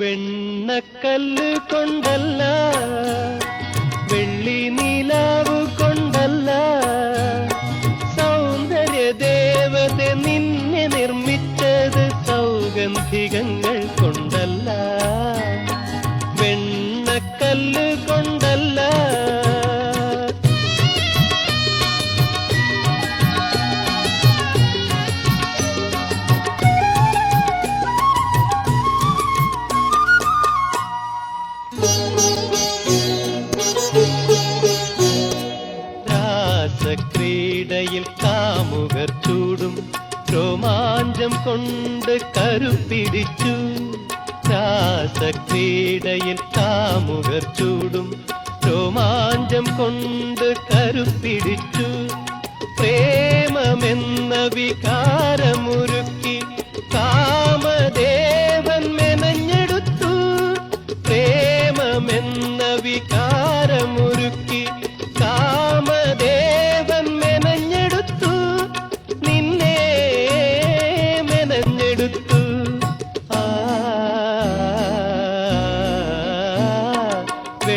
വെണ്ണക്കല്ല് കൊണ്ടല്ല വെള്ളി നീലാവ് കൊണ്ടല്ല സൗന്ദര്യ ദേവത നിന്നെ നിർമ്മിച്ചത് സൗഗന്ധികങ്ങൾ കൊണ്ടല്ല കാമുകർ ചൂടും. രോമാഞ്ചം കൊണ്ട് കരുപ്പിടിച്ചു രാസക്രീഡയിൽ കാമുകർ ചൂടും. രോമാഞ്ചം കൊണ്ട് കരുപ്പിടിച്ചു പ്രേമമെന്ന വികാരമുരുക്കി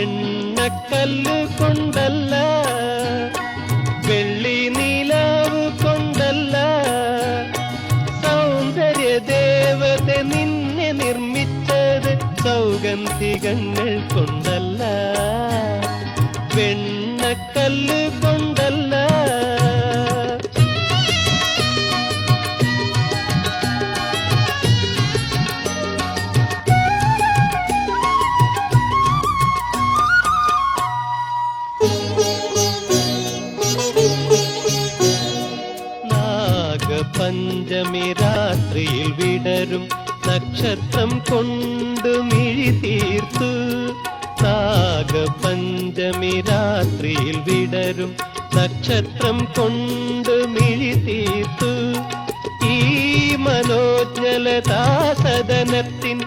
വെണ്ണക്കല്ല് കൊണ്ടല്ല വെള്ളി നീലാവ് കൊണ്ടല്ല സൗന്ദര്യ ദേവത നിന്നെ നിർമ്മിച്ചത് സൗഗന്ധികങ്ങൾ കൊണ്ടല്ല രാത്രിയിൽ വിടരും നക്ഷത്രം കൊണ്ട് മിഴി തീർത്തു. നാഗപഞ്ചമി രാത്രിയിൽ വിടരും നക്ഷത്രം കൊണ്ട് മിഴി തീർത്തു. ഈ മനോജ്ഞലതാസദനത്തിൻ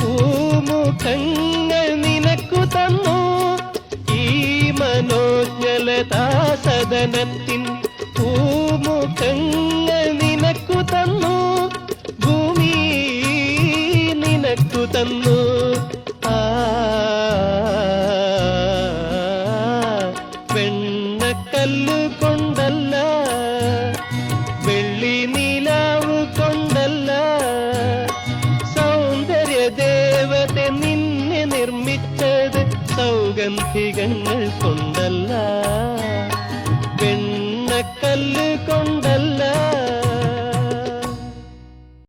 പൂമുഖങ്ങൾ നിനക്കു തന്നു. തന്നു. ആ വെണ്ണക്കല്ല് കൊണ്ടല്ല വെള്ളി നീലാവ് കൊണ്ടല്ല. സൗന്ദര്യ ദേവത നിന്നെ നിർമ്മിച്ചത് സൗഗന്ധികങ്ങൾ കൊണ്ടല്ല. വെണ്ണക്കല്ല് കൊണ്ടല്ല.